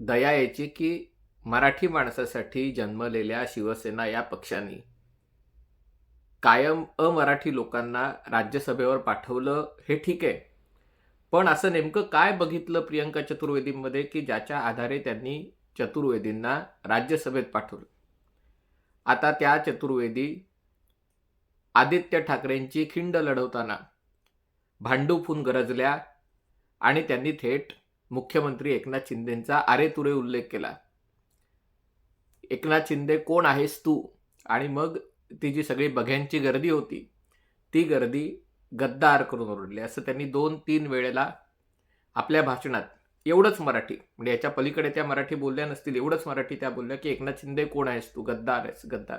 दया यायची की मराठी माणसासाठी जन्मलेल्या शिवसेना या पक्षाने कायम अमराठी लोकांना राज्यसभेवर पाठवलं हे ठीक आहे. पण असं नेमकं काय बघितलं प्रियंका चतुर्वेदींमध्ये की ज्याच्या आधारे त्यांनी चतुर्वेदींना राज्यसभेत पाठवलं? आता त्या चतुर्वेदी आदित्य ठाकरेंची खिंड लढवताना भांडूफून गरजल्या आणि त्यांनी थेट मुख्यमंत्री एकनाथ शिंदेंचा आरेतुरे उल्लेख केला. एकनाथ शिंदे कोण आहेस तू? आणि मग ती जी सगळी बघ्यांची गर्दी होती ती गर्दी गद्दार करून ओरडली. असं त्यांनी दोन तीन वेळेला आपल्या भाषणात एवढंच मराठी म्हणजे याच्या पलीकडे त्या मराठी बोलल्या नसतील एवढंच मराठी त्या बोलल्या की एकनाथ शिंदे कोण आहेस तू? गद्दार आहेस गद्दार.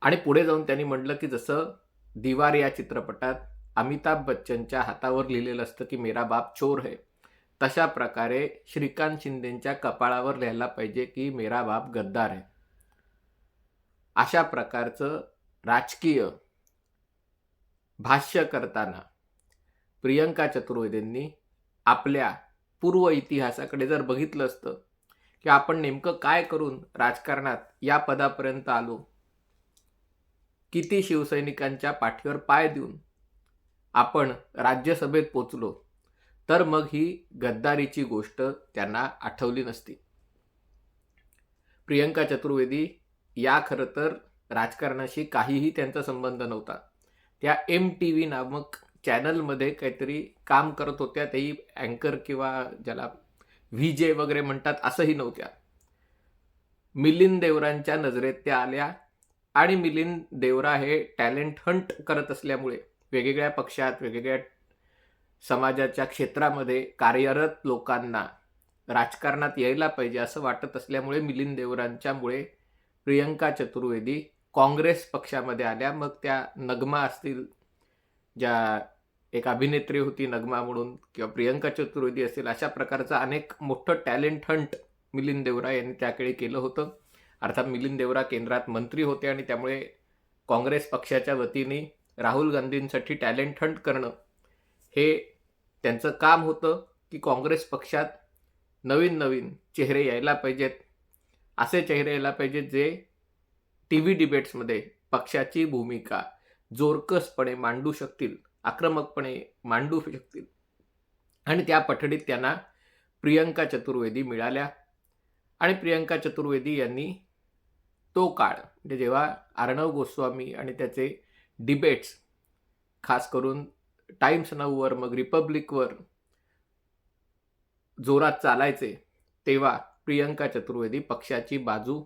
आणि पुढे जाऊन त्यांनी म्हटलं की जसं दिवार या चित्रपटात अमिताभ बच्चनच्या हातावर लिहिलेलं असतं की मेरा बाप चोर है तशा प्रकारे श्रीकांत शिंदेंच्या कपाळावर लिहायला पाहिजे की मेरा बाप गद्दार आहे. अशा प्रकारचं राजकीय भाष्य करताना प्रियंका चतुर्वेदींनी आपल्या पूर्व इतिहासाकडे जर बघितलं असतं की आपण नेमकं काय करून राजकारणात या पदापर्यंत आलो किती शिवसैनिकांच्या पाठीवर पाय देऊन आपण राज्यसभेत पोचलो तर मग ही गद्दारीची गोष्ट त्यांना आठवली नसती. प्रियंका चतुर्वेदी या खरं तर राजकारणाशी काहीही त्यांचा संबंध नव्हता. त्या एम टी व्ही नामक चॅनलमध्ये काहीतरी काम करत होत्या. तेही अँकर किंवा ज्याला व्ही जे वगैरे म्हणतात असंही नव्हत्या. मिलिंद देवरांच्या नजरेत त्या आल्या आणि मिलिंद देवरा हे टॅलेंट हंट करत असल्यामुळे वेगवेगळ्या पक्षात वेगवेगळ्या समाजाच्या क्षेत्रामध्ये कार्यरत लोकांना राजकारणात यायला पाहिजे असं वाटत असल्यामुळे मिलिंद देवरांच्यामुळे प्रियंका चतुर्वेदी काँग्रेस पक्षामध्ये आल्या. मग त्या नगमा असतील ज्या एक अभिनेत्री होती नगमा म्हणून किंवा प्रियंका चतुर्वेदी असेल अशा प्रकारचं अनेक मोठं टॅलेंट हंट मिलिंद देवरा यांनी त्याकडे केलं होतं. अर्थात मिलिंद देवरा केंद्रात मंत्री होते आणि त्यामुळे काँग्रेस पक्षाच्या वतीने राहुल गांधींसाठी टॅलेंट हंट करणं हे त्यांचं काम होतं की काँग्रेस पक्षात नवीन नवीन चेहरे यायला पाहिजेत असे चेहरे यायला पाहिजेत जे टी व्ही डिबेट्समध्ये पक्षाची भूमिका जोरकसपणे मांडू शकतील आक्रमकपणे मांडू शकतील. आणि त्या पठडीत त्यांना प्रियंका चतुर्वेदी मिळाल्या. आणि प्रियंका चतुर्वेदी यांनी तो काळ म्हणजे जेव्हा अर्णव गोस्वामी आणि त्याचे डिबेट्स खास करून टाइम्स नाऊवर मग रिपब्लिकवर जोरात चालायचे तेव्हा प्रियंका चतुर्वेदी पक्षाची बाजू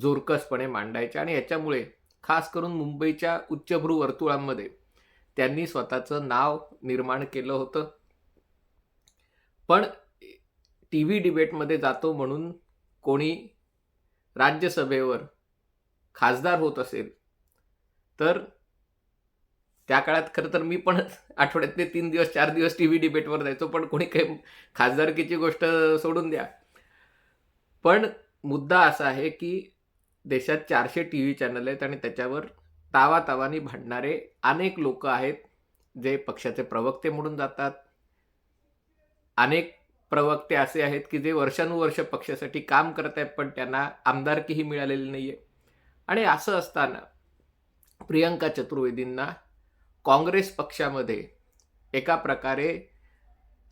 जोरकसपणे मांडायचे आणि याच्यामुळे खास करून मुंबईच्या उच्चभ्रू वर्तुळांमध्ये त्यांनी स्वतःचं नाव निर्माण केलं होतं. पण टी व्ही डिबेटमध्ये जातो म्हणून कोणी राज्यसभेवर खासदार होत असेल तर त्या काळात खरं तर मी पण आठवड्यातले तीन दिवस चार दिवस टी व्ही डिबेटवर जायचो पण कोणी काही खासदारकीची गोष्ट सोडून द्या. पण मुद्दा असा आहे की देशात चारशे टी व्ही चॅनल आहेत आणि त्याच्यावर तावा तावानी भांडणारे अनेक लोक आहेत जे पक्षाचे प्रवक्ते म्हणून जातात. अनेक प्रवक्ते असे आहेत की जे वर्षानुवर्ष पक्षासाठी काम करत आहेत पण त्यांना आमदारकीही मिळालेली नाही आहे आणि असं असताना प्रियंका चतुर्वेदींना काँग्रेस पक्षामध्ये एका प्रकारे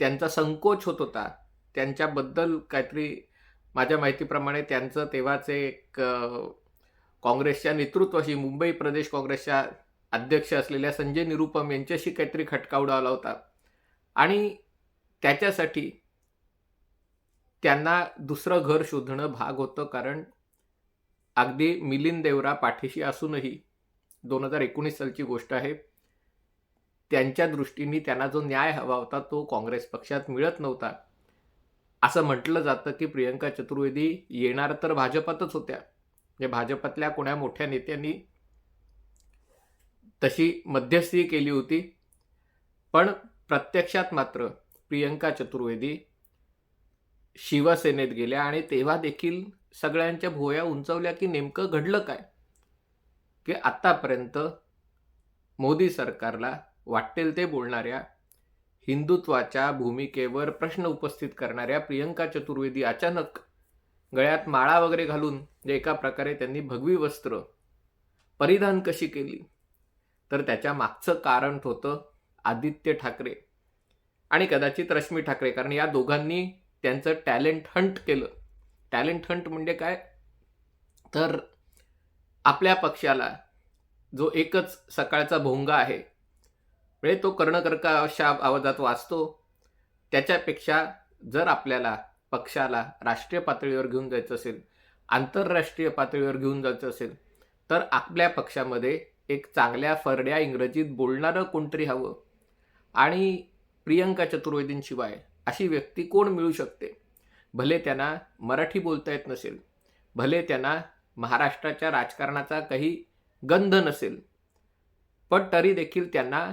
त्यांचा संकोच होत होता. त्यांच्याबद्दल काहीतरी माझ्या माहितीप्रमाणे त्यांचं तेव्हाचे एक काँग्रेसच्या नेतृत्वाशी मुंबई प्रदेश काँग्रेसच्या अध्यक्ष असलेल्या संजय निरुपम यांच्याशी काहीतरी खटका उडावला होता. आणि त्याच्यासाठी त्यांना दुसरं घर शोधणं भाग होतं कारण अगदी मिलिंद देवरा पाठीशी असूनही दोन हजार एकोणीस सालची गोष्ट आहे. त्यांच्या दृष्टीने त्यांना जो न्याय हवा होता तो काँग्रेस पक्षात मिळत नव्हता. असं म्हटलं जातं की प्रियंका चतुर्वेदी येणार तर भाजपातच होत्या. म्हणजे भाजपातल्या कोण्या मोठ्या नेत्यांनी तशी मध्यस्थी केली होती. पण प्रत्यक्षात मात्र प्रियंका चतुर्वेदी शिवसेनेत गेल्या आणि तेव्हा देखील सगळ्यांच्या भुवया उंचवल्या की नेमकं घडलं काय? की आत्तापर्यंत मोदी सरकारला वाटेल ते बोलणाऱ्या हिंदुत्वाच्या भूमिकेवर प्रश्न उपस्थित करणाऱ्या प्रियंका चतुर्वेदी अचानक गळ्यात माळा वगैरे घालून जे एका प्रकारे त्यांनी भगवी वस्त्र परिधान कशी केली? तर त्याच्या मागचं कारण होतं आदित्य ठाकरे आणि कदाचित रश्मी ठाकरे कारण या दोघांनी त्यांचं टॅलेंट हंट केलं. टॅलेंट हंट म्हणजे काय? तर आपल्या पक्षाला जो एकच सकाळचा भोंगा आहे म्हणजे तो कर्णकर्का अशा आवाजात वाचतो. त्याच्यापेक्षा जर आपल्याला पक्षाला राष्ट्रीय पातळीवर घेऊन जायचं असेल आंतरराष्ट्रीय पातळीवर घेऊन जायचं असेल तर आपल्या पक्षामध्ये एक चांगल्या फरड्या इंग्रजीत बोलणारं कोणतरी हवं. आणि प्रियंका चतुर्वेदींशिवाय अशी व्यक्ती कोण मिळू शकते? भले त्यांना मराठी बोलता येत नसेल भले त्यांना महाराष्ट्राच्या राजकारणाचा काही गंध नसेल पण तरी देखील त्यांना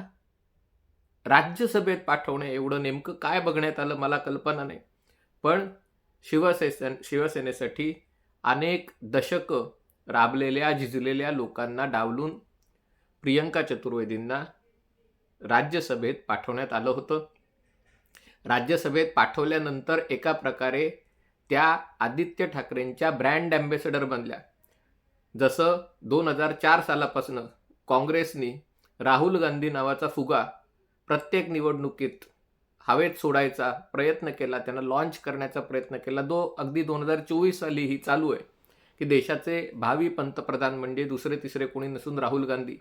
राज्यसभेत पाठवणे एवढं नेमकं काय बघण्यात आलं मला कल्पना नाही. पण शिवसेन शिवसेनेसाठी अनेक दशकं राबलेल्या झिजलेल्या लोकांना डावलून प्रियंका चतुर्वेदींना राज्यसभेत पाठवण्यात आलं होतं. राज्यसभेत पाठवल्यानंतर एका प्रकारे त्या आदित्य ठाकरेंच्या ब्रँड ॲम्बेसेडर बनल्या. जसं दोन हजार चार सालापासून काँग्रेसनी राहुल गांधी नावाचा फुगा प्रत्येक निवडणुकीत हवेत सोडायचा प्रयत्न केला त्यांना लॉन्च करण्याचा प्रयत्न केला. दो अगदी दोन हजार चोवीस साली ही चालू आहे की देशाचे भावी पंतप्रधान म्हणजे दुसरे तिसरे कोणी नसून राहुल गांधी.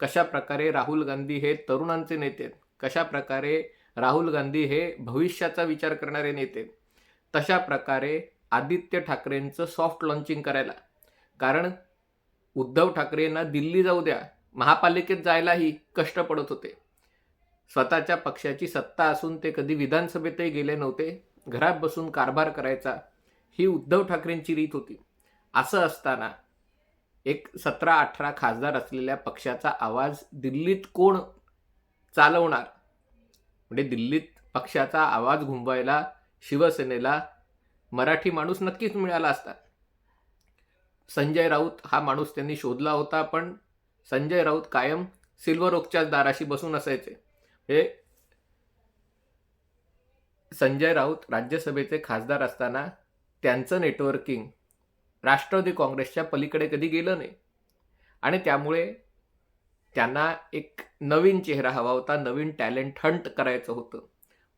कशा प्रकारे राहुल गांधी हे तरुणांचे नेते आहेत कशा प्रकारे राहुल गांधी हे भविष्याचा विचार करणारे नेते तशा प्रकारे आदित्य ठाकरेंचं सॉफ्ट लॉन्चिंग करायला. कारण उद्धव ठाकरेंना दिल्ली जाऊ द्या महापालिकेत जायलाही कष्ट पडत होते. स्वतःच्या पक्षाची सत्ता असून ते कधी विधानसभेतही गेले नव्हते. घरात बसून कारभार करायचा ही उद्धव ठाकरेंची रीत होती. असं असताना एक सतरा अठरा खासदार असलेल्या पक्षाचा आवाज दिल्लीत कोण चालवणार? म्हणजे दिल्लीत पक्षाचा आवाज घुमवायला शिवसेनेला मराठी माणूस नक्कीच मिळाला असता. संजय राऊत हा माणूस त्यांनी शोधला होता पण संजय राऊत कायम सिल्वर ओकच्याच दाराशी बसून असायचे. हे संजय राऊत राज्यसभेचे खासदार असताना त्यांचं नेटवर्किंग राष्ट्रवादी काँग्रेसच्या पलीकडे कधी गेलं नाही. आणि त्यामुळे त्यांना एक नवीन चेहरा हवा होता नवीन टॅलेंट हंट करायचं होतं.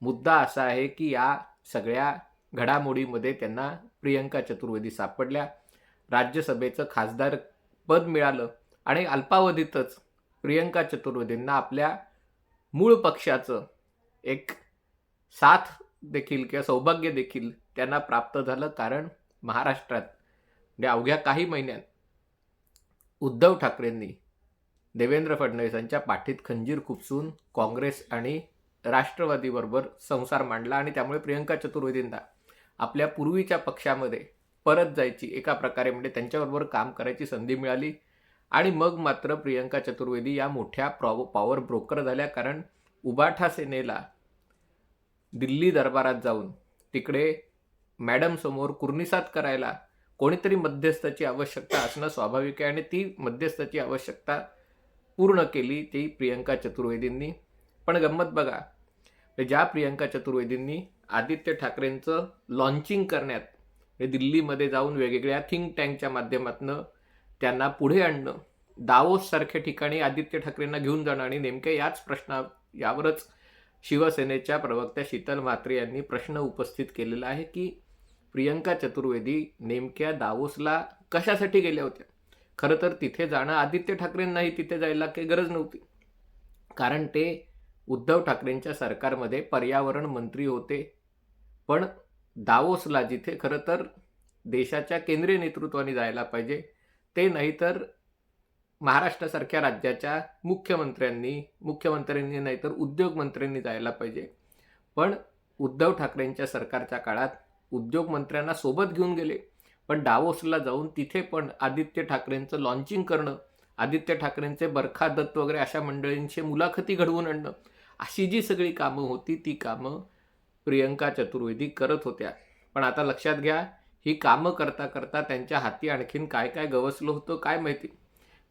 मुद्दा असा आहे की या सगळ्या घडामोडीमध्ये त्यांना प्रियंका चतुर्वेदी सापडल्या. राज्यसभेचं खासदार पद मिळालं आणि अल्पावधीतच प्रियंका चतुर्वेदींना आपल्या मूळ पक्षाचं एक साथ देखील किंवा सौभाग्य देखील त्यांना प्राप्त झालं कारण महाराष्ट्रात म्हणजे अवघ्या काही महिन्यात उद्धव ठाकरेंनी देवेंद्र फडणवीसांच्या पाठीत खंजीर खुपसून काँग्रेस आणि राष्ट्रवादीबरोबर संसार मांडला आणि त्यामुळे प्रियंका चतुर्वेदींना आपल्या पूर्वीच्या पक्षामध्ये परत जायची एका प्रकारे म्हणजे त्यांच्याबरोबर काम करायची संधी मिळाली. आणि मग मात्र प्रियंका चतुर्वेदी या मोठ्या प्रॉ पॉवर ब्रोकर झाल्या. कारण उबाठा सेनेला दिल्ली दरबारात जाऊन तिकडे मॅडमसमोर कुर्निसात करायला कोणीतरी मध्यस्थाची आवश्यकता असणं स्वाभाविक आहे. आणि ती मध्यस्थाची आवश्यकता पूर्ण केली ती प्रियंका चतुर्वेदींनी. पण गंमत बघा ज्या प्रियंका चतुर्वेदींनी आदित्य ठाकरेंचं लॉन्चिंग करण्यात दिल्लीमध्ये जाऊन वेगवेगळ्या थिंक टँकच्या माध्यमातून त्यांना पुढे आणणं. दावोससारख्या ठिकाणी आदित्य ठाकरेंना घेऊन जाणं आणि नेमक्या याच प्रश्ना यावरच शिवसेनेच्या प्रवक्त्या शीतल म्हात्रे यांनी प्रश्न उपस्थित केलेला आहे की प्रियंका चतुर्वेदी नेमक्या दावोसला कशासाठी गेल्या होत्या? खरं तर तिथे जाणं आदित्य ठाकरेंनाही तिथे जायला काही गरज नव्हती. कारण ते उद्धव ठाकरेंच्या सरकारमध्ये पर्यावरण मंत्री होते. पण दावोसला जिथे खरं तर देशाच्या केंद्रीय नेतृत्वाने जायला पाहिजे ते नाही तर महाराष्ट्रासारख्या राज्याच्या मुख्यमंत्र्यांनी मुख्यमंत्र्यांनी नाहीतर उद्योगमंत्र्यांनी जायला पाहिजे. पण उद्धव ठाकरेंच्या सरकारच्या काळात उद्योगमंत्र्यांना सोबत घेऊन गेले. पण डावोसला जाऊन तिथे पण आदित्य ठाकरेंचं लॉन्चिंग करणं आदित्य ठाकरेंचे बरखा दत्त वगैरे अशा मंडळींची मुलाखती घडवून आणणं अशी जी सगळी कामं होती ती कामं प्रियंका चतुर्वेदी करत होत्या. पण आता लक्षात घ्या ही कामं करता करता त्यांच्या हाती आणखीन काय काय गवसलं होतं काय माहिती?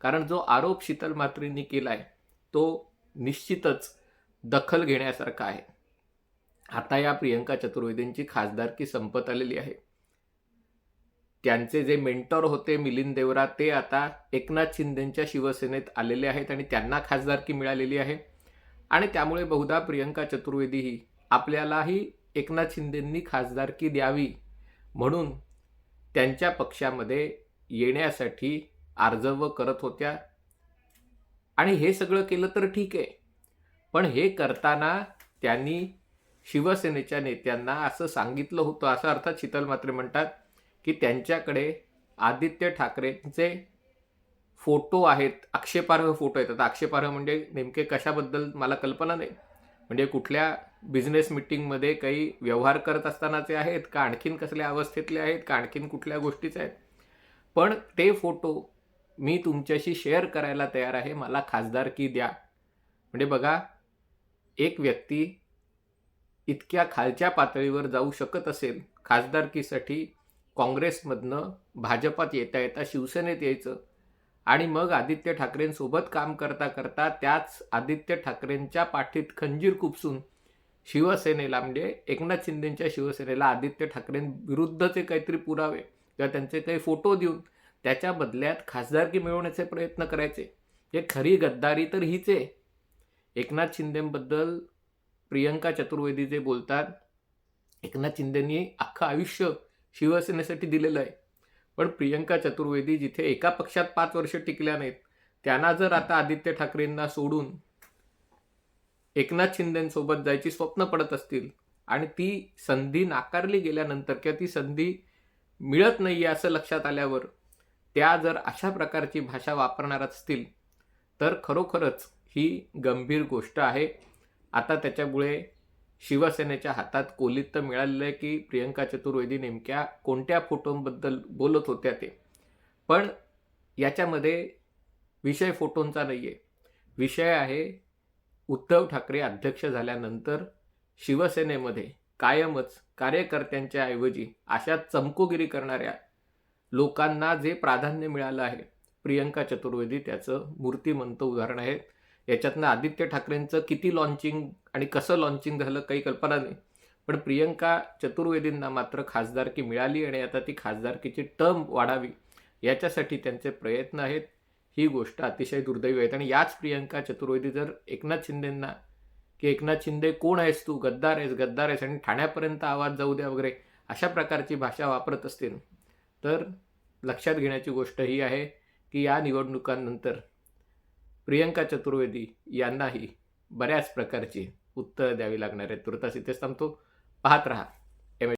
कारण जो आरोप शीतल मात्रेंनी केला आहे तो निश्चितच दखल घेण्यासारखा आहे. आता या प्रियंका चतुर्वेदींची खासदारकी संपत आलेली आहे. त्यांचे जे मेंटॉर होते मिलिंद देवरा ते आता एकनाथ शिंदेंच्या शिवसेनेत आलेले आहेत आणि त्यांना खासदारकी मिळालेली आहे. आणि त्यामुळे बहुधा प्रियंका चतुर्वेदी ही आपल्यालाही एकनाथ शिंदेंनी खासदारकी द्यावी म्हणून त्यांच्या पक्षामध्ये येण्यासाठी आर्जव करत होत्या. आणि हे सगळं केलं तर ठीक आहे. पण हे करताना त्यांनी शिवसेनेच्या नेत्यांना असं सांगितलं होतं असं अर्थात शीतल मात्रे म्हणतात की त्यांच्याकडे आदित्य ठाकरेंचे फोटो आहेत आक्षेपार्ह फोटो आहेत आता आक्षेपार्ह म्हणजे नेमके कशाबद्दल मला कल्पना नाही. म्हणजे कुठल्या बिझनेस मिटिंगमध्ये काही व्यवहार करत असतानाचे आहेत का आणखीन कसल्या अवस्थेतले आहेत का आणखीन कुठल्या गोष्टीचे आहेत? पण ते फोटो मी तुमच्याशी शेअर करायला तयार आहे. मला खासदारकी द्या. म्हणजे बघा एक व्यक्ती इतक्या खालच्या पातळीवर जाऊ शकत असेल खासदारकीसाठी काँग्रेसमधनं भाजपात येता येता शिवसेनेत यायचं आणि मग आदित्य ठाकरेंसोबत काम करता करता त्याच आदित्य ठाकरेंच्या पाठीत खंजीर खुपसून शिवसेनेला म्हणजे एकनाथ शिंदेच्या शिवसेनेला आदित्य ठाकरेंविरुद्धचे काहीतरी पुरावे किंवा त्यांचे काही फोटो देऊन त्याच्या बदल्यात खासदारकी मिळवण्याचे प्रयत्न करायचे. हे खरी गद्दारी तर हीच आहे. एकनाथ शिंदेबद्दल प्रियंका चतुर्वेदी जे बोलतात एकनाथ शिंदेंनी अख्खं आयुष्य शिवसेनेसाठी दिलेलं आहे. पण प्रियंका चतुर्वेदी जिथे एका पक्षात पाच वर्ष टिकल्या नाहीत त्यांना जर आता आदित्य ठाकरेंना सोडून एकनाथ शिंदेसोबत जायची स्वप्न पडत असतील आणि ती संधी नाकारली गेल्यानंतर किंवा ती संधी मिळत नाही आहे असं लक्षात आल्यावर त्या जर अशा प्रकारची भाषा वापरणार असतील तर खरोखरच ही गंभीर गोष्ट आहे. आता त्याच्यामुळे शिवसेनेच्या हातात कोलीत तर मिळालेलं आहे की प्रियंका चतुर्वेदी नेमक्या कोणत्या फोटोंबद्दल बोलत होत्या ते. पण याच्यामध्ये विषय फोटोंचा नाही आहे विषय आहे उद्धव ठाकरे अध्यक्ष झाल्यानंतर शिवसेनेमध्ये कायमच कार्यकर्त्यांच्या ऐवजी अशा चमकोगिरी करणाऱ्या लोकांना जे प्राधान्य मिळालं आहे प्रियंका चतुर्वेदी त्याचं मूर्तिमंत उदाहरण आहे. याच्यातनं आदित्य ठाकरेंचं किती लॉन्चिंग आणि कसं लॉन्चिंग झालं काही कल्पना नाही. पण प्रियंका चतुर्वेदींना मात्र खासदारकी मिळाली आणि आता ती खासदारकीची टर्म वाढावी याच्यासाठी त्यांचे प्रयत्न आहेत. ही गोष्ट अतिशय दुर्दैवी आहे. आणि याच प्रियंका चतुर्वेदी जर एकनाथ शिंदेंना की एकनाथ शिंदे कोण आहेस तू? गद्दार आहेस गद्दार आहेस आणि ठाण्यापर्यंत आवाज जाऊ द्या वगैरे अशा प्रकारची भाषा वापरत असतील. तर लक्षात घेण्याची गोष्ट ही आहे की या निवडणुकांनंतर प्रियंका चतुर्वेदी यांनाही बऱ्याच प्रकारची उत्तरं द्यावी लागणार आहेत. तुर्तास इथेच थांबतो. पाहत राहा.